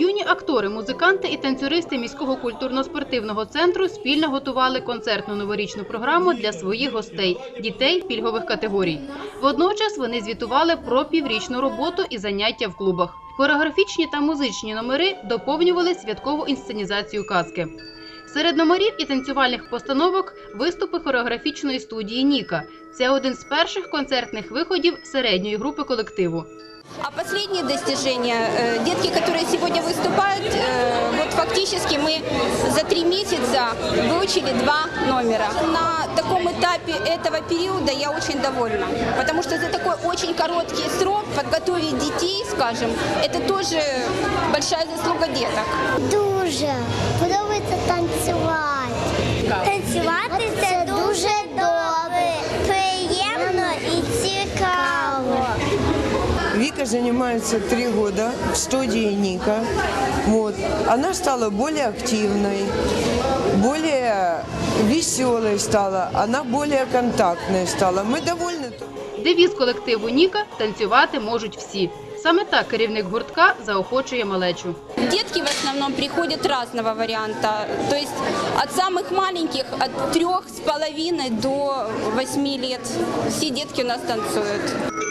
Юні актори, музиканти і танцюристи міського культурно-спортивного центру спільно готували концертну новорічну програму для своїх гостей дітей пільгових категорій. Водночас вони звітували про піврічну роботу і заняття в клубах. Хореографічні та музичні номери доповнювали святкову інсценізацію казки. Серед номерів і танцювальних постановок виступи хореографічної студії Ніка. Це один з перших концертних виходів середньої групи колективу. А последние достижения, э, детки, которые сегодня выступают, э, вот фактически мы за три месяца выучили два номера. На таком этапе этого периода я очень довольна, потому что за такой очень короткий срок подготовить детей, скажем, это тоже большая заслуга деток. Дуже подобається танцювати. Танцювати Вика занимается три года в студии Ника. Вот. Она стала более активной, более веселой стала, она более контактной стала. Мы довольны. Девіз колективу Ніка танцювати можуть всі. Саме так керівник гуртка заохочує малечу. Детки в основном приходят разного варианта, то есть от самых маленьких, от трех с половиной до восьми лет. Все детки у нас танцуют.